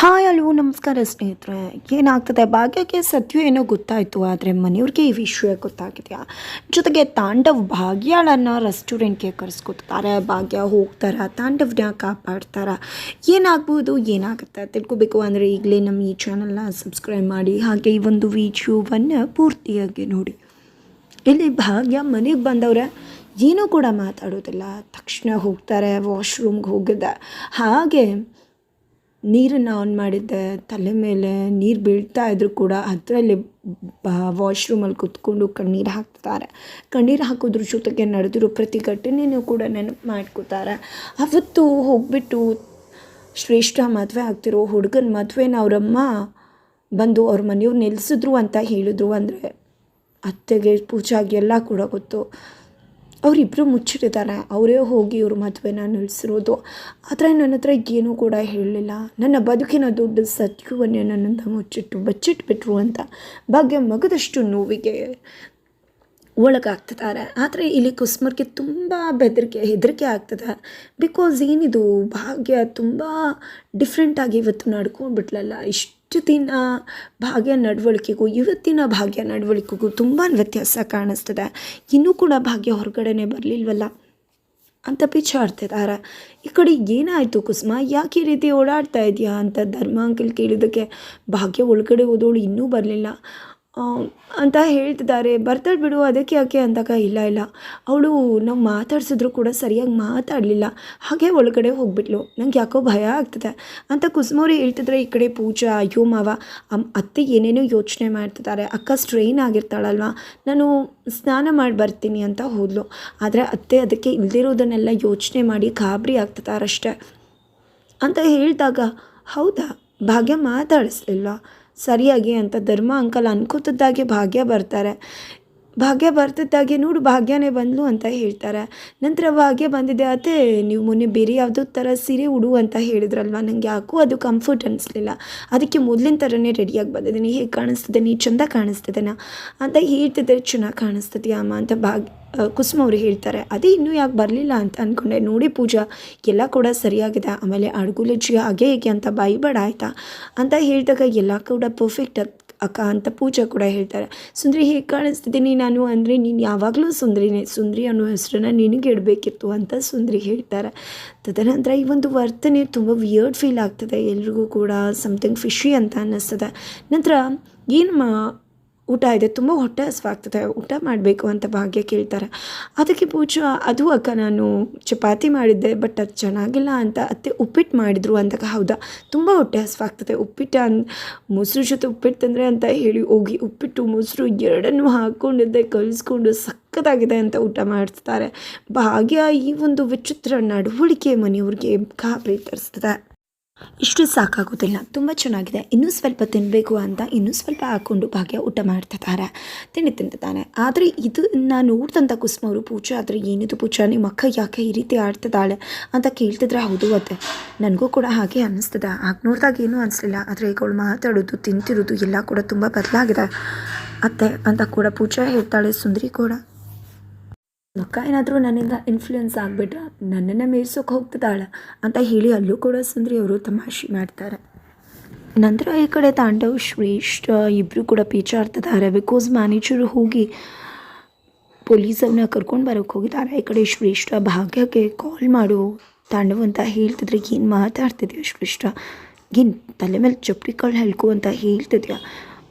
Hi hello ನಮಸ್ಕಾರ ಸ್ನೇಹಿತರೆ. ಏನಾಗ್ತದೆ? ಭಾಗ್ಯಕ್ಕೆ ಸತ್ಯ ಏನೋ ಗೊತ್ತಾಯಿತು, ಆದರೆ ಮನೆಯವ್ರಿಗೆ ಈ ವಿಷಯ ಗೊತ್ತಾಗಿದೆಯಾ? ಜೊತೆಗೆ ತಾಂಡವ್ ಭಾಗ್ಯಳನ್ನು ರೆಸ್ಟೋರೆಂಟ್ಗೆ ಕರೆಸ್ಕೊತಾರೆ ಭಾಗ್ಯ ಹೋಗ್ತಾರ, ತಾಂಡವ್ನ ಕಾಪಾಡ್ತಾರ. ಏನಾಗ್ಬೋದು, ಏನಾಗುತ್ತೆ? ತಿಳ್ಕೊಬೇಕು. ಅಂದರೆ ಈಗಲೇ ನಮ್ಮ ಈ ಚಾನಲ್ನ ಸಬ್ಸ್ಕ್ರೈಬ್ ಮಾಡಿ, ಹಾಗೆ ಈ ಒಂದು ವಿಡಿಯೋವನ್ನು ಪೂರ್ತಿಯಾಗಿ ನೋಡಿ. ಇಲ್ಲಿ ಭಾಗ್ಯ ಮನೆಗೆ ಬಂದವ್ರೆ, ಏನೂ ಕೂಡ ಮಾತಾಡೋದಿಲ್ಲ. ತಕ್ಷಣ ಹೋಗ್ತಾರೆ ವಾಶ್ರೂಮ್ಗೆ ಹೋಗಿದ್ದ ಹಾಗೆ ನೀರನ್ನು ಆನ್ ಮಾಡಿದ್ದೆ ತಲೆ ಮೇಲೆ ನೀರು ಬೀಳ್ತಾ ಇದ್ದರೂ ಕೂಡ ಅದರಲ್ಲಿ ವಾಶ್ರೂಮಲ್ಲಿ ಕುತ್ಕೊಂಡು ಕಣ್ಣೀರು ಹಾಕ್ತಾರೆ. ಕಣ್ಣೀರು ಹಾಕೋದ್ರ ಜೊತೆಗೆ ನಡೆದಿರೋ ಪ್ರತಿ ಘಟನೆಯೂ ಕೂಡ ನೆನಪು ಮಾಡ್ಕೋತಾರೆ. ಅವತ್ತು ಹೋಗ್ಬಿಟ್ಟು ಶ್ರೇಷ್ಠ ಮದುವೆ ಆಗ್ತಿರೋ ಹುಡುಗನ ಮದುವೆನ ಅವರಮ್ಮ ಬಂದು ಅವ್ರ ಮನೆಯವ್ರು ನಿಲ್ಲಿಸಿದ್ರು ಅಂತ ಹೇಳಿದ್ರು ಅಂದರೆ ಅತ್ತೆಗೆ ಪೂಜಾಗೆ ಎಲ್ಲ ಕೂಡ ಗೊತ್ತು. ಅವರಿಬ್ಬರು ಮುಚ್ಚಿಟ್ಟಿದ್ದಾರೆ. ಅವರೇ ಹೋಗಿ ಇವ್ರ ಮದುವೆನ ನಿಲ್ಲಿಸಿರೋದು ಆದರೆ ನನ್ನ ಹತ್ರ ಏನೂ ಕೂಡ ಹೇಳಲಿಲ್ಲ. ನನ್ನ ಬದುಕಿನ ದೊಡ್ಡ ಸತ್ಯವನ್ನೇ ನನ್ನಿಂದ ಮುಚ್ಚಿಟ್ಟು, ಬಚ್ಚಿಟ್ಬಿಟ್ರು ಅಂತ ಭಾಗ್ಯ ಮಗದಷ್ಟು ನೋವಿಗೆ ಒಳಗಾಗ್ತಿದ್ದಾರೆ. ಆದರೆ ಇಲ್ಲಿ ಕುಸ್ಮರ್ಗೆ ತುಂಬ ಬೆದರಿಕೆ, ಹೆದರಿಕೆ ಆಗ್ತದೆ. ಬಿಕಾಸ್ ಏನಿದು? ಭಾಗ್ಯ ತುಂಬ ಡಿಫ್ರೆಂಟಾಗಿ ಇವತ್ತು ನಡ್ಕೊಂಡ್ಬಿಟ್ಲಲ್ಲ. ಇಷ್ಟು ದಿನ ಭಾಗ್ಯ ನಡವಳಿಕೆಗೂ, ಇವತ್ತಿನ ಭಾಗ್ಯ ನಡವಳಿಕೆಗೂ ತುಂಬ ವ್ಯತ್ಯಾಸ ಕಾಣಿಸ್ತದೆ. ಇನ್ನೂ ಕೂಡ ಭಾಗ್ಯ ಹೊರಗಡೆನೆ ಬರಲಿಲ್ವಲ್ಲ? ಅಂತ ಪಿಚ್ಚಾಡ್ತಿದ್ದಾರೆ ಈ ಕಡೆ ಏನಾಯಿತು ಕುಸುಮ? ಯಾಕೆ ಈ ರೀತಿ ಓಡಾಡ್ತಾ ಇದೆಯಾ ಅಂತ ಧರ್ಮ ಅಂಕಲ್ ಕೇಳಿದ್ದಕ್ಕೆ ಭಾಗ್ಯ ಒಳಗಡೆ ಹೋದವಳು ಇನ್ನೂ ಬರಲಿಲ್ಲ. ಅಂತ ಹೇಳ್ತಿದ್ದಾರೆ. ಬರ್ತಾಳೆ ಬಿಡು, ಅದಕ್ಕೆ ಯಾಕೆ ಅಂದಾಗ ಇಲ್ಲ ಇಲ್ಲ. ಅವಳು ನಾವು ಮಾತಾಡ್ಸಿದ್ರು ಕೂಡ ಸರಿಯಾಗಿ ಮಾತಾಡಲಿಲ್ಲ. ಹಾಗೆ ಒಳಗಡೆ ಹೋಗ್ಬಿಟ್ಲು. ನಂಗೆ ಯಾಕೋ ಭಯ ಆಗ್ತದೆ. ಅಂತ ಕುಸುಮವ್ರು ಹೇಳ್ತಿದ್ರೆ, ಈ ಕಡೆ ಪೂಜಾ, ಅಯ್ಯೋ, ಮಾವ ಅಮ್ಮ ಅತ್ತೆ ಏನೇನೋ ಯೋಚನೆ ಮಾಡ್ತಿದ್ದಾರೆ. ಅಕ್ಕ ಸ್ಟ್ರೈನ್ ಆಗಿರ್ತಾಳಲ್ವ. ನಾನು ಸ್ನಾನ ಮಾಡಿ ಬರ್ತೀನಿ ಅಂತ ಹೋದ್ಲು. ಆದರೆ ಅತ್ತೆ ಅದಕ್ಕೆ ಇಲ್ದಿರೋದನ್ನೆಲ್ಲ ಯೋಚನೆ ಮಾಡಿ ಗಾಬರಿ ಆಗ್ತಿದ್ದಾರಷ್ಟೆ. ಅಂತ ಹೇಳಿದಾಗ, ಹೌದಾ? ಭಾಗ್ಯ ಮಾತಾಡಿಸ್ಲಿಲ್ವಾ? ಸರಿಯಾಗಿ ಅಂತ ಧರ್ಮ ಅಂಕಲ್ ಅನ್ಕೋತದ್ದಾಗೆ ಭಾಗ್ಯ ಬರ್ತಾರೆ. ಭಾಗ್ಯ ಬರ್ತಿದ್ದಾಗೆ ನೋಡು ಭಾಗ್ಯನೇ ಬಂದ್ಲು ಅಂತ ಹೇಳ್ತಾರೆ. ನಂತರ ಭಾಗ್ಯ ಬಂದಿದೆ, ಅತ್ತೆ, ನೀವು ಮೊನ್ನೆ ಬೇರೆ ಯಾವುದೋ ಥರ ಸೀರೆ ಉಡು ಅಂತ ಹೇಳಿದ್ರಲ್ವ? ನನಗೆ ಯಾಕೂ ಅದು ಕಂಫರ್ಟ್ ಅನಿಸ್ಲಿಲ್ಲ. ಅದಕ್ಕೆ ಮೊದಲಿನ ಥರನೇ ರೆಡಿಯಾಗಿ ಬಂದಿದ್ದೀನಿ. ಹೇಗೆ ಕಾಣಿಸ್ತಿದೆ? ನೀ ಚೆಂದ ಕಾಣಿಸ್ತಿದೆನಾ ಅಂತ ಹೇಳ್ತಿದ್ರೆ ಚೆನ್ನಾಗಿ ಕಾಣಿಸ್ತದೆ ಅಮ್ಮ? ಅಂತ ಭಾಗ್ಯ ಕುಸುಮ ಅವರು ಹೇಳ್ತಾರೆ. ಅದೇ ಇನ್ನೂ ಯಾಕೆ ಬರಲಿಲ್ಲ? ಅಂತ ಅಂದ್ಕೊಂಡೆ ನೋಡಿ ಪೂಜಾ, ಎಲ್ಲ ಕೂಡ ಸರಿಯಾಗಿದೆ. ಆಮೇಲೆ ಅಡುಗುಲಜ್ಜಿ ಹಾಗೆ ಹೇಗೆ ಅಂತ ಬಾಯಿಬೇಡ ಆಯಿತಾ? ಅಂತ ಹೇಳಿದಾಗ, ಎಲ್ಲ ಕೂಡ ಪರ್ಫೆಕ್ಟ್ ಅಕ್ಕ ಅಂತ ಪೂಜಾ ಕೂಡ ಹೇಳ್ತಾರೆ. ಸುಂದ್ರಿ ಹೇಗೆ ಕಾಣಿಸ್ತಿದ್ದೀನಿ ನಾನು ಅಂದರೆ ನೀನು ಯಾವಾಗಲೂ ಸುಂದ್ರಿನೇ, ಸುಂದ್ರಿ ಅನ್ನೋ ಹೆಸರನ್ನ ನಿನಗೆ ಇಡಬೇಕಿತ್ತು ಅಂತ ಸುಂದರಿ ಹೇಳ್ತಾರೆ. ತದನಂತರ ಈ ಒಂದು ವರ್ತನೆ ತುಂಬ ವಿಯರ್ಡ್ ಫೀಲ್ ಆಗ್ತದೆ. ಎಲ್ರಿಗೂ ಕೂಡ ಸಮಥಿಂಗ್ ಫಿಶಿ ಅಂತ ಅನ್ನಿಸ್ತದೆ. ನಂತರ ಏನು ಮಾ ಊಟ ಇದೆ, ತುಂಬ ಹೊಟ್ಟೆ ಹಸುವಾಗ್ತದೆ, ಊಟ ಮಾಡಬೇಕು ಅಂತ ಭಾಗ್ಯ ಕೇಳ್ತಾರೆ. ಅದಕ್ಕೆ ಪೂಜಾ, ಅದು ಅಕ್ಕ, ನಾನು ಚಪಾತಿ ಮಾಡಿದ್ದೆ ಬಟ್ ಅದು ಚೆನ್ನಾಗಿಲ್ಲ ಅಂತ ಅತ್ತೆ ಉಪ್ಪಿಟ್ಟು ಮಾಡಿದರು ಅಂದಾಗ, ಹೌದಾ? ತುಂಬ ಹೊಟ್ಟೆ ಹಸುವಾಗ್ತದೆ, ಉಪ್ಪಿಟ್ಟು ಅನ್, ಮೊಸರು ಜೊತೆ ಉಪ್ಪಿಟ್ಟು ತಂದರೆ ಅಂತ ಹೇಳಿ ಹೋಗಿ ಉಪ್ಪಿಟ್ಟು, ಮೊಸರು ಎರಡನ್ನೂ ಹಾಕ್ಕೊಂಡಿದ್ದೆ, ಕಲಿಸ್ಕೊಂಡು ಸಕ್ಕತ್ತಾಗಿದೆ ಅಂತ ಊಟ ಮಾಡಿಸ್ತಾರೆ ಭಾಗ್ಯ ಈ ಒಂದು ವಿಚಿತ್ರ ನಡವಳಿಕೆ ಮನೆಯವ್ರಿಗೆ ಗಾಬರಿ ತರಿಸ್ತದೆ. ಇಷ್ಟು ಸಾಕಾಗೋದಿಲ್ಲ. ತುಂಬ ಚೆನ್ನಾಗಿದೆ. ಇನ್ನೂ ಸ್ವಲ್ಪ ತಿನ್ನಬೇಕು ಅಂತ ಇನ್ನೂ ಸ್ವಲ್ಪ ಹಾಕ್ಕೊಂಡು ಭಾಗ್ಯ ಊಟ ಮಾಡ್ತಿದ್ದಾರೆ ತಿಂಡಿ ತಿಂತಿದ್ದಾನೆ ಆದರೆ ಇದನ್ನು ನೋಡ್ದಂಥ ಕುಸುಮವರು ಪೂಜೆ, ಆದರೆ ಏನಿದು ಪೂಜಾ? ನಿಮ್ಮ ಅಕ್ಕ ಯಾಕೆ ಈ ರೀತಿ ಆಡ್ತಿದ್ದಾಳೆ ಅಂತ ಕೇಳ್ತಿದ್ರೆ ಹೌದು ಅತ್ತೆ. ನನಗೂ ಕೂಡ ಹಾಗೆ ಅನ್ನಿಸ್ತದೆ. ಆಗ ನೋಡಿದಾಗ ಏನೂ ಅನಿಸ್ಲಿಲ್ಲ ಆದರೆ ಈಗಳು ಮಾತಾಡೋದು, ತಿಂತಿರೋದು ಎಲ್ಲ ಕೂಡ ತುಂಬ ಬದಲಾಗಿದೆ ಅತ್ತೆ ಅಂತ ಕೂಡ ಪೂಜಾ ಹೇಳ್ತಾಳೆ. ಸುಂದರಿ ಕೂಡ. ಅಕ್ಕ ಏನಾದರೂ ನನ್ನಿಂದ ಇನ್ಫ್ಲುಯೆನ್ಸ್ ಆಗಿಬಿಟ್ರೆ ನನ್ನನ್ನು ಮೀರ್ಸೋಕೆ ಹೋಗ್ತಿದ್ದಾಳೆ ಅಂತ ಹೇಳಿ ಅಲ್ಲೂ ಕೂಡ ಸುಂದರಿ ಅವರು ತಮಾಷೆ ಮಾಡ್ತಾರೆ. ನಂತರ ಈ ಕಡೆ ತಾಂಡವ್, ಶ್ರೇಷ್ಠ ಇಬ್ಬರು ಕೂಡ ಪೀಚಾಡ್ತಿದ್ದಾರೆ ಬಿಕಾಸ್ ಮ್ಯಾನೇಜರು ಹೋಗಿ ಪೊಲೀಸವ್ರನ್ನ ಕರ್ಕೊಂಡು ಬರೋಕೆ ಹೋಗಿದ್ದಾರೆ. ಈ ಕಡೆ ಶ್ರೇಷ್ಠ ಭಾಗ್ಯಕ್ಕೆ ಕಾಲ್ ಮಾಡು ತಾಂಡವ್ ಅಂತ ಹೇಳ್ತಿದ್ರೆ, ಏನು ಮಾತಾಡ್ತಿದ್ಯಾ ಶ್ರೇಷ್ಠ? ಏನು ತಲೆ ಮೇಲೆ ಚಪ್ಪಲಿ ಕಾಳು ಹೇಳ್ಕೊ ಅಂತ ಹೇಳ್ತಿದ್ಯಾ?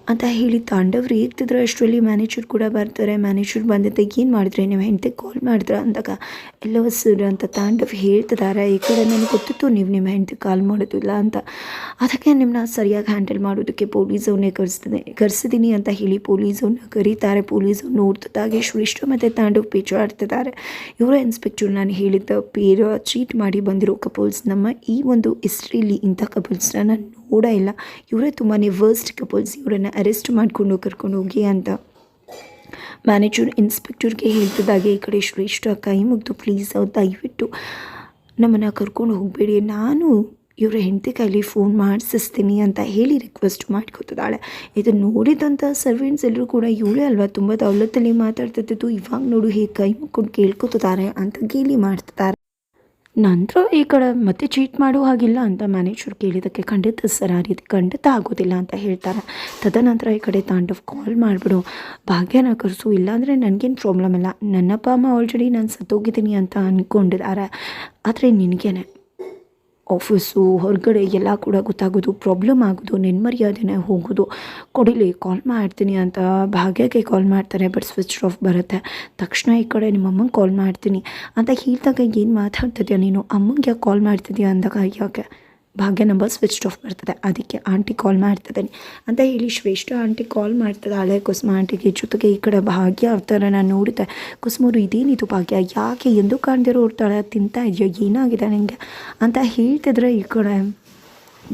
ಅಂತ ಹೇಳಿ ತಾಂಡವ್ ರೇಗ್ತಿದ್ರೆ ಅಷ್ಟರಲ್ಲಿ ಮ್ಯಾನೇಜರ್ ಕೂಡ ಬರ್ತಾರೆ. ಮ್ಯಾನೇಜರ್ ಬಂದಿದ್ದಾಗ ಏನು ಮಾಡಿದ್ರೆ? ನೀವು ಹೆಂಡತಿ ಕಾಲ್ ಮಾಡಿದ್ರೆ ಅಂದಾಗ ಎಲ್ಲವ ಸರ್ ಅಂತ ತಾಂಡವ್ ಹೇಳ್ತಿದ್ದಾರೆ. ಈ ಕಡೆ ನನಗೆ ಗೊತ್ತಿತ್ತು ನೀವು ನಿಮ್ಮ ಹೆಂಡತಿ ಕಾಲ್ ಮಾಡೋದಿಲ್ಲ ಅಂತ. ಅದಕ್ಕೆ ನಿಮ್ಮನ್ನ ಸರಿಯಾಗಿ ಹ್ಯಾಂಡಲ್ ಮಾಡೋದಕ್ಕೆ ಪೊಲೀಸವನ್ನೇ ಕರೆಸ್ತಿದೆ. ಕರೆಸಿದ್ದೀನಿ ಅಂತ ಹೇಳಿ ಪೊಲೀಸವ್ರನ್ನ ಕರೀತಾರೆ. ಪೊಲೀಸವ್ರು ನೋಡ್ತಿದ್ದಾಗೆ ಶ್ರೇಷ್ಠ ಮತ್ತು ತಾಂಡವ್ ಪೇಚಾಡ್ತಿದ್ದಾರೆ. ಇವರ ಇನ್ಸ್ಪೆಕ್ಟರ್ ನಾನು ಹೇಳಿದ್ದ ಪೇರ ಚೀಟ್ ಮಾಡಿ ಬಂದಿರೋ ಕಪಲ್ಸ್ ನಮ್ಮ ಈ ಒಂದು ಹಿಸ್ಟ್ರಿಲಿ ಇಂಥ ಕಪಲ್ಸ್ನ ನಾನು ನೋಡೇ ಇಲ್ಲ. ಇವರೇ ತುಂಬಾ ವರ್ಸ್ಟ್ ಕಪಲ್ಸ್. ಇವರನ್ನು ಅರೆಸ್ಟ್ ಮಾಡಿಕೊಂಡು ಕರ್ಕೊಂಡು ಹೋಗಿ ಅಂತ. ಮ್ಯಾನೇಜರ್, ಇನ್ಸ್ಪೆಕ್ಟರ್ಗೆ ಹೇಳ್ತಿದ್ದಾಗೆ, ಈ ಕಡೆ ಶ್ರೇಷ್ಠ ಕೈ ಮುಗ್ದು ಪ್ಲೀಸ್ ಅವ್ರು ದಯವಿಟ್ಟು ನಮ್ಮನ್ನು ಕರ್ಕೊಂಡು ಹೋಗಬೇಡಿ. ನಾನು ಇವರ ಹೆಂಡತಿ ಕೈಲಿ ಫೋನ್ ಮಾಡಿಸಿಸ್ತೀನಿ ಅಂತ ಹೇಳಿ ರಿಕ್ವೆಸ್ಟ್ ಮಾಡ್ಕೊತಿದ್ದಾಳೆ. ಇದು ನೋಡಿದಂಥ ಸರ್ವೆಂಟ್ಸ್ ಎಲ್ಲರೂ ಕೂಡ ಇವಳೇ ಅಲ್ವಾ ತುಂಬ ದೌಲತ್ತಲ್ಲಿ ಮಾತಾಡ್ತಿದ್ದು ಇವಾಗ ನೋಡು ಹೇಗೆ ಕೈ ಮುಕ್ಕೊಂಡು ಕೇಳ್ಕೊತಿದ್ದಾರೆ ಅಂತ ಗೇಲಿ ಮಾಡ್ತಿದ್ದಾರೆ. ನಂತರ ಈ ಕಡೆ ಮತ್ತೆ ಚೀಟ್ ಮಾಡೋ ಹಾಗಿಲ್ಲ ಅಂತ ಮ್ಯಾನೇಜರ್ ಕೇಳಿದ್ದಕ್ಕೆ ಖಂಡಿತ ಸರ್, ಆ ರೀತಿ ಖಂಡಿತ ಆಗೋದಿಲ್ಲ ಅಂತ ಹೇಳ್ತಾರೆ. ತದನಂತರ ಈ ಕಡೆ ತಾಂಡವ್ ಕಾಲ್ ಮಾಡಿಬಿಡು. ಭಾಗ್ಯನ ಕರೆಸು ಇಲ್ಲಾಂದರೆ ನನಗೇನು ಪ್ರಾಬ್ಲಮ್ ಇಲ್ಲ. ನನ್ನಪ್ಪ, ಅಮ್ಮ ಆಲ್ರೆಡಿ ನಾನು ಸತ್ತೋಗಿದ್ದೀನಿ ಅಂತ ಅಂದ್ಕೊಂಡಿದ್ದಾರೆ ಆದರೆ ನಿನಗೇನೆ ಆಫೀಸು ಹೊರಗಡೆ ಎಲ್ಲ ಕೂಡ ಗೊತ್ತಾಗೋದು ಪ್ರಾಬ್ಲಮ್ ಆಗೋದು, ನೆನ್ಮರ್ಯಾದೆನೇ ಹೋಗೋದು. ಕೊಡಿಲಿ ಕಾಲ್ ಮಾಡ್ತೀನಿ ಅಂತ ಭಾಗ್ಯಕ್ಕೆ ಕಾಲ್ ಮಾಡ್ತಾರೆ ಬಟ್ ಸ್ವಿಚ್ ಆಫ್ ಬರುತ್ತೆ. ತಕ್ಷಣ ಈ ಕಡೆ ನಿಮ್ಮ ಅಮ್ಮಂಗೆ ಕಾಲ್ ಮಾಡ್ತೀನಿ. ಅಂತ ಹೇಳಿದಾಗ ಏನು ಮಾತಾಡ್ತಿದ್ಯಾ ನೀನು? ಅಮ್ಮಂಗೆ ಯಾಕೆ ಕಾಲ್ ಮಾಡ್ತಿದ್ಯಾ ಅಂದಾಗ ಯಾಕೆ ಭಾಗ್ಯ ನಂಬರ್ ಸ್ವಿಚ್ ಆಫ್ ಬರ್ತದೆ ಅದಕ್ಕೆ ಆಂಟಿ ಕಾಲ್ ಮಾಡ್ತಿದ್ದೀನಿ ಅಂತ ಹೇಳಿ ಶ್ರೇಷ್ಠ ಆಂಟಿ ಕಾಲ್ ಮಾಡ್ತದೆ. ಹಳೆ ಕುಸುಮ ಆಂಟಿಗೆ ಜೊತೆಗೆ ಈ ಕಡೆ ಭಾಗ್ಯ ಅವ್ತಾರೆ ನಾನು ನೋಡಿದೆ ಕುಸುಮರು ಇದೇನಿದು ಭಾಗ್ಯ? ಯಾಕೆ ಎಂದು ಕಾಣ್ದಿರೋ ತಳ ತಿಂತಾ ಇದೆಯೋ? ಏನಾಗಿದೆ ನನಗೆ ಅಂತ ಹೇಳ್ತಿದ್ರೆ ಈ ಕಡೆ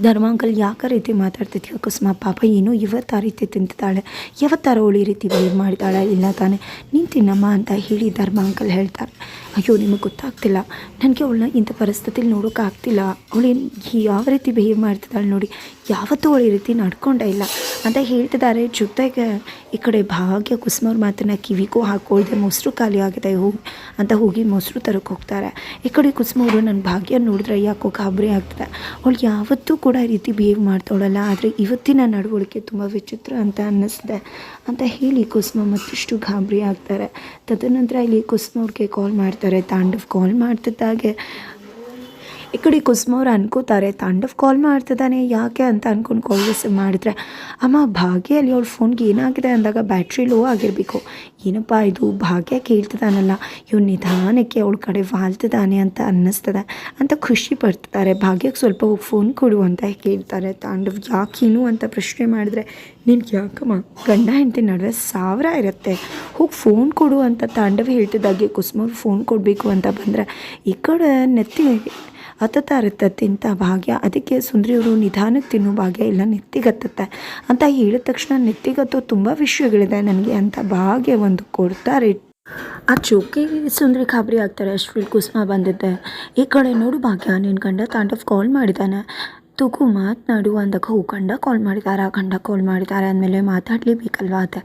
ಧರ್ಮ ಅಂಕಲ್ ಯಾಕೆ ರೀತಿ ಮಾತಾಡ್ತಿದ್ಯ? ಅಕಸ್ಮಾತ್ ಪಾಪ ಏನು ಇವತ್ತು ರೀತಿ ತಿಂತಿದ್ದಾಳೆ. ಯಾವತ್ತಾರ ಅವಳು ಈ ರೀತಿ ಬಿಹೇವ್ ಮಾಡಿದಾಳೆ ಇಲ್ಲ ತಾನೆ. ನೀನು ತಿನ್ನಮ್ಮ ಅಂತ ಹೇಳಿ ಧರ್ಮಾಂಕಲ್ ಹೇಳ್ತಾರೆ ಅಯ್ಯೋ, ನಿಮಗೆ ಗೊತ್ತಾಗ್ತಿಲ್ಲ. ನನಗೆ ಅವಳನ್ನ ಇಂಥ ಪರಿಸ್ಥಿತಿಲಿ ನೋಡೋಕ್ಕಾಗ್ತಿಲ್ಲ ಅವಳು ಯಾವ ರೀತಿ ಬಿಹೇವ್ ಮಾಡ್ತಿದ್ದಾಳೆ ನೋಡಿ. ಯಾವತ್ತೂ ಅವಳು ರೀತಿ ನಡ್ಕೊಂಡೇ ಇಲ್ಲ ಅಂತ ಹೇಳ್ತಿದ್ದಾರೆ. ಜೊತೆಗೆ ಈ ಕಡೆ ಭಾಗ್ಯ ಕುಸುಮವ್ರ ಮಾತನ್ನ ಕಿವಿಗೂ ಹಾಕ್ಕೊಳ್ದೆ ಮೊಸರು ಖಾಲಿ ಆಗಿದೆ. ಹೋಗಿ ಅಂತ ಹೋಗಿ ಮೊಸರು ತರಕ್ಕೆ ಹೋಗ್ತಾರೆ. ಈ ಕಡೆ ಕುಸುಮವರು ನನ್ನ ಭಾಗ್ಯ ನೋಡಿದ್ರೆ ಯಾಕೋ ಗಾಬರಿ ಆಗ್ತದೆ. ಅವಳು ಯಾವತ್ತೂ ಕೂಡ ಈ ರೀತಿ ಬಿಹೇವ್ ಮಾಡ್ತಾಳಲ್ಲ ಆದರೆ ಇವತ್ತಿನ ನಡವಳಿಕೆ ತುಂಬ ವಿಚಿತ್ರ ಅಂತ ಅನ್ನಿಸ್ದೆ ಅಂತ ಹೇಳಿ ಕುಸುಮ ಮತ್ತಷ್ಟು ಗಾಬರಿ ಆಗ್ತಾರೆ. ತದನಂತರ ಇಲ್ಲಿ ಕುಸುಮ ಅವ್ರಿಗೆ ಕಾಲ್ ಮಾಡ್ತಾರೆ, ತಾಂಡವ್ ಕಾಲ್ ಮಾಡ್ತಿದ್ದಾಗೆ. ಈ ಕಡೆ ಕುಸುಮವ್ರು ಅನ್ಕೋತಾರೆ ತಾಂಡವ್ ಕಾಲ್ ಮಾಡ್ತಿದ್ದಾನೆ, ಯಾಕೆ ಅಂತ ಅನ್ಕೊಂಡು ಕಾಲ್ ರಿಸೀವ್ ಮಾಡಿದ್ರೆ, ಅಮ್ಮ ಭಾಗ್ಯ ಅಲ್ಲಿ ಅವ್ಳ ಫೋನ್ಗೆ ಏನಾಗಿದೆ? ಅಂದಾಗ ಬ್ಯಾಟ್ರಿ ಲೋ ಆಗಿರಬೇಕು. ಏನಪ್ಪ ಇದು? ಭಾಗ್ಯ ಕೇಳ್ತಿದ್ದಾನಲ್ಲ ಇವ್ ನಿಧಾನಕ್ಕೆ ಅವಳ ಕಡೆ ವಾಲ್ತಿದ್ದಾನೆ ಅಂತ ಅನ್ನಿಸ್ತದೆ ಅಂತ ಖುಷಿ ಪಡ್ತಿದ್ದಾರೆ. ಭಾಗ್ಯಕ್ಕೆ ಸ್ವಲ್ಪ ಫೋನ್ ಕೊಡು ಅಂತ ಕೇಳ್ತಾರೆ. ತಾಂಡವ್ ಯಾಕೇನು ಅಂತ ಪ್ರಶ್ನೆ ಮಾಡಿದ್ರೆ, ನಿನ್ಗೆ ಯಾಕಮ್ಮ? ಗಂಡ ಹೆಂಡತಿ ನಡುವೆ ಸಾವಿರ ಇರುತ್ತೆ. ಹೋಗಿ ಫೋನ್ ಕೊಡು ಅಂತ ತಾಂಡವ್ ಹೇಳ್ತಿದ್ದಾಗೆ ಕುಸುಮವ್ರು ಫೋನ್ ಕೊಡಬೇಕು ಅಂತ ಬಂದರೆ, ಈ ಕಡೆ ನೆತ್ತಿ ಹತ್ತುತ್ತಾ ಇರುತ್ತೆ ತಿಂತ ಭಾಗ್ಯ. ಅದಕ್ಕೆ ಸುಂದರಿಯವರು ನಿಧಾನಕ್ಕೆ ತಿನ್ನೋ ಭಾಗ್ಯ. ಇಲ್ಲ, ನೆತ್ತಿಗತ್ತತ್ತೆ. ಅಂತ ಹೇಳಿದ ತಕ್ಷಣ ನೆತ್ತಿಗತ್ತೋ ತುಂಬ ವಿಷಯಗಳಿದೆ ನನಗೆ ಅಂತ ಭಾಗ್ಯ ಒಂದು ಕೊಡ್ತಾರೆ. ಆ ಚೌಕಿ ಸುಂದರಿ ಖಾಬರಿ ಆಗ್ತಾರೆ. ಅಷ್ಟು ಕುಸುಮ ಬಂದಿದ್ದೆ. ಈ ಕಡೆ ನೋಡು ಭಾಗ್ಯ. ನಿನ್ನ ಗಂಡ ತಾಂಡವ್ ಕಾಲ್ ಮಾಡಿದ್ದಾನೆ. ತಗೋ ಮಾತನಾಡು ಅಂದಾಗ ಹೂ ಗಂಡ ಕಾಲ್ ಮಾಡಿದ್ದಾರೆ ಗಂಡ ಕಾಲ್ ಮಾಡಿದ್ದಾರೆ ಅಂದಮೇಲೆ ಮಾತಾಡಲೇಬೇಕಲ್ವ ಅಂತ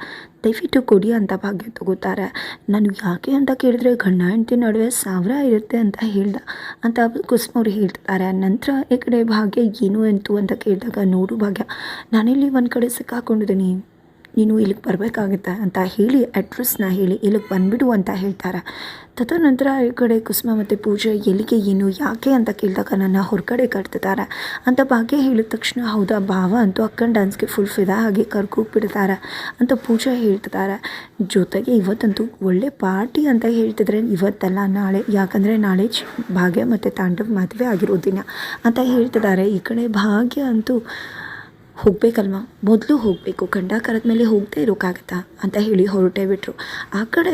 ದಯವಿಟ್ಟು ಕೊಡಿ ಅಂತ ಭಾಗ್ಯ ತಗೋತಾರೆ. ನಾನು ಯಾಕೆ ಅಂತ ಕೇಳಿದ್ರೆ, ಗಂಡ ಹೆಂಡತಿ ನಡುವೆ ಸಾವಿರ ಇರುತ್ತೆ ಅಂತ ಹೇಳ್ದ. ಅಂತ ಕುಸುಮ ಅವ್ರು ಹೇಳ್ತಿದ್ದಾರೆ ನಂತರ ಈ ಕಡೆ ಭಾಗ್ಯ ಏನು ಅಂತು ಅಂತ ಕೇಳಿದಾಗ, ನೋಡು ಭಾಗ್ಯ, ನಾನಿಲ್ಲಿ ಒಂದು ಕಡೆ ಸಿಕ್ಕಾಕೊಂಡಿದ್ದೀನಿ. ನೀನು ಇಲ್ಲಿಗೆ ಬರಬೇಕಾಗುತ್ತೆ ಅಂತ ಹೇಳಿ ಅಡ್ರೆಸ್ನ ಹೇಳಿ ಇಲ್ಲಿಗೆ ಬಂದುಬಿಡು ಅಂತ ಹೇಳ್ತಾರೆ. ತದನಂತರ ಈ ಕಡೆ ಕುಸುಮ ಮತ್ತು ಪೂಜೆ ಎಲ್ಲಿಗೆ, ಏನು, ಯಾಕೆ ಅಂತ ಕೇಳಿದಾಗ ನನ್ನ ಹೊರಗಡೆ ಕಟ್ತಿದ್ದಾರೆ ಅಂತ ಭಾಗ್ಯ ಹೇಳಿದ ತಕ್ಷಣ, ಹೌದಾ, ಭಾವ ಅಂತೂ ಅಕ್ಕನ ಡ್ಯಾನ್ಸ್ಗೆ ಫುಲ್ ಫಿದಾ ಆಗಿ ಕರ್ಕೋಗ್ಬಿಡ್ತಾರೆ ಅಂತ ಪೂಜೆ ಹೇಳ್ತಿದ್ದಾರೆ. ಜೊತೆಗೆ ಇವತ್ತಂತೂ ಒಳ್ಳೆ ಪಾರ್ಟಿ ಅಂತ ಹೇಳ್ತಿದ್ರೆ ಇವತ್ತಲ್ಲ, ನಾಳೆ, ಯಾಕಂದರೆ ನಾಳೆ ಭಾಗ್ಯ ಮತ್ತು ತಾಂಡವ್ ಮದುವೆ ಆಗಿರೋ ದಿನ ಅಂತ ಹೇಳ್ತಿದ್ದಾರೆ. ಈ ಕಡೆ ಭಾಗ್ಯ ಅಂತೂ ಹೋಗಬೇಕಲ್ವ? ಮೊದಲು ಹೋಗಬೇಕು. ಗಂಡ ಕರೆದ ಮೇಲೆ ಹೋಗದೆ ಇರೋಕ್ಕಾಗತ್ತಾ ಅಂತ ಹೇಳಿ ಹೊರಟೇ ಬಿಟ್ಟರು ಆ ಕಡೆ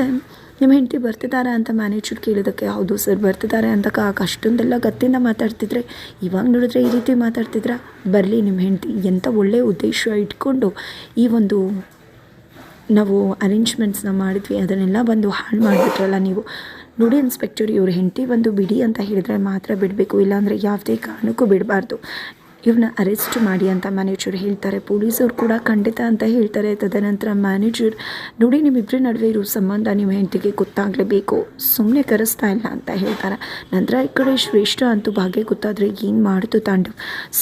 ನಿಮ್ಮ ಹೆಂಡತಿ ಬರ್ತಿದ್ದಾರೆ ಅಂತ ಮ್ಯಾನೇಜರ್ ಕೇಳಿದ್ದಕ್ಕೆ ಹೌದು ಸರ್ ಬರ್ತಿದ್ದಾರೆ ಅಂತ ಅಷ್ಟೊಂದೆಲ್ಲ ಗತ್ತಿಂದ ಮಾತಾಡ್ತಿದ್ರೆ, ಇವಾಗ ನೋಡಿದ್ರೆ ಈ ರೀತಿ ಮಾತಾಡ್ತಿದ್ರ? ಬರಲಿ ನಿಮ್ಮ ಹೆಂಡತಿ ಎಂಥ ಒಳ್ಳೆಯ ಉದ್ದೇಶ ಇಟ್ಕೊಂಡು ಈ ಒಂದು ನಾವು ಅರೇಂಜ್ಮೆಂಟ್ಸ್ನ ಮಾಡಿದ್ವಿ. ಅದನ್ನೆಲ್ಲ ಬಂದು ಹಾಳು ಮಾಡಿಬಿಟ್ರಲ್ಲ ನೀವು. ನೋಡಿ ಇನ್ಸ್ಪೆಕ್ಟರ್ ಇವ್ರ ಹೆಂಡತಿ ಬಂದು ಬಿಡಿ ಅಂತ ಹೇಳಿದ್ರೆ ಮಾತ್ರ ಬಿಡಬೇಕು. ಇಲ್ಲಾಂದರೆ ಯಾವುದೇ ಕಾರಣಕ್ಕೂ ಬಿಡಬಾರ್ದು. ಇವ್ರನ್ನ ಅರೆಸ್ಟ್ ಮಾಡಿ ಅಂತ ಮ್ಯಾನೇಜರ್ ಹೇಳ್ತಾರೆ. ಪೊಲೀಸರು ಕೂಡ ಖಂಡಿತ ಅಂತ ಹೇಳ್ತಾರೆ. ತದನಂತರ ಮ್ಯಾನೇಜರ್, ನೋಡಿ ನಿಮ್ಮಿಬ್ಬರ ನಡುವೆ ಇರೋ ಸಂಬಂಧ ನಿಮ್ಮ ಹೆಂಡತಿಗೆ ಗೊತ್ತಾಗಲೇಬೇಕು. ಸುಮ್ಮನೆ ಕರೆಸ್ತಾ ಇಲ್ಲ ಅಂತ ಹೇಳ್ತಾರೆ. ನಂತರ ಈ ಕಡೆ ಶ್ರೇಷ್ಠ ಅಂತೂ ಭಾಗ್ಯ ಗೊತ್ತಾದರೆ ಏನು ಮಾಡ್ತು ತಾಂಡು.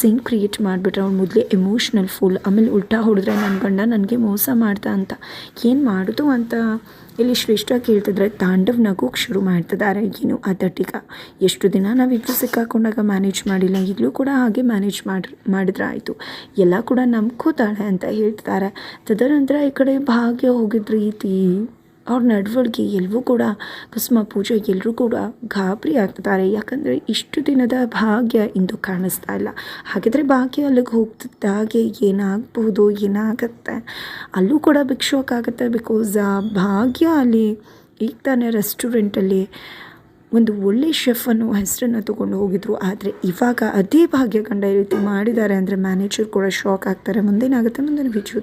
ಸಿಂಗ್ ಕ್ರಿಯೇಟ್ ಮಾಡಿಬಿಟ್ರೆ ಅವ್ನು ಮೊದಲೇ ಎಮೋಷ್ನಲ್ ಫುಲ್ ಆಮೇಲೆ ಉಲ್ಟಾ ಹೊಡೆದ್ರೆ ನನ್ನ ಗಂಡ ನನಗೆ ಮೋಸ ಮಾಡ್ತಾ ಅಂತ. ಏನು ಮಾಡೋದು ಅಂತ ಇಲ್ಲಿ ಶ್ರೇಷ್ಠ ಕೇಳ್ತಿದ್ರೆ ತಾಂಡವ್ ನಗೋಕ್ಕೆ ಶುರು ಮಾಡ್ತಿದ್ದಾರೆ ಏನು ಅದಟ್ಟಿಗ ಎಷ್ಟು ದಿನ ನಾವಿಬ್ಬರು ಸಿಕ್ಕಾಕೊಂಡಾಗ ಮ್ಯಾನೇಜ್ ಮಾಡಿಲ್ಲ, ಈಗಲೂ ಕೂಡ ಹಾಗೆ ಮ್ಯಾನೇಜ್ ಮಾಡಿ, ಮಾಡಿದ್ರೆ ಆಯಿತು. ಎಲ್ಲ ಕೂಡ ನಂಬ್ಕೋತಾಳೆ ಅಂತ ಹೇಳ್ತಿದ್ದಾರೆ. ತದನಂತರ ಈ ಕಡೆ ಭಾಗ್ಯ ಹೋಗಿದ್ದ ರೀತಿ ಅವ್ರ ನಡವಳಿಕೆ ಎಲ್ಲವೂ ಕೂಡ ಕುಸುಮ ಪೂಜೆ ಎಲ್ಲರೂ ಕೂಡ ಗಾಬರಿ ಆಗ್ತಾರೆ. ಯಾಕಂದರೆ ಇಷ್ಟು ದಿನದ ಭಾಗ್ಯ ಇಂದು ಕಾಣಿಸ್ತಾ ಇಲ್ಲ. ಹಾಗಿದ್ರೆ ಭಾಗ್ಯ ಅಲ್ಲಿಗೆ ಹೋಗ್ತಿದ್ದಾಗೆ ಏನಾಗ್ಬೋದು ಏನಾಗತ್ತೆ? ಅಲ್ಲೂ ಕೂಡ ಭಿಕ್ಷೋಕ್ಕಾಗತ್ತೆ ಬಿಕಾಸ್ ಆ ಭಾಗ್ಯ ಅಲ್ಲಿ ಈಗ ತಾನೇ ರೆಸ್ಟೋರೆಂಟಲ್ಲಿ ಒಂದು ಒಳ್ಳೆ ಶೆಫ್ ಅನ್ನೋ ಹೆಸರನ್ನು ತೊಗೊಂಡು ಹೋಗಿದ್ರು. ಆದರೆ ಇವಾಗ ಅದೇ ಭಾಗ್ಯ ಕಂಡ ಈ ರೀತಿ ಮಾಡಿದ್ದಾರೆ ಅಂದರೆ ಮ್ಯಾನೇಜರ್ ಕೂಡ ಶಾಕ್ ಆಗ್ತಾರೆ. ಮುಂದೇನಾಗುತ್ತೆ? ಮುಂದಿನ ವಿಡಿಯೋ